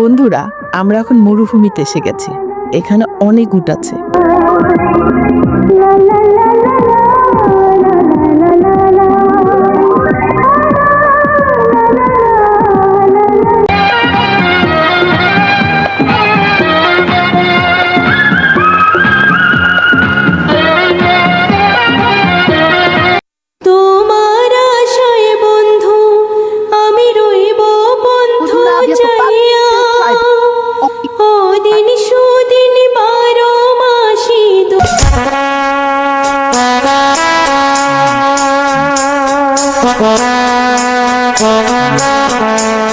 বন্ধুরা আমরা এখন মরুভূমিতে এসে গেছি। এখানে অনেক উট আছে। Thank you.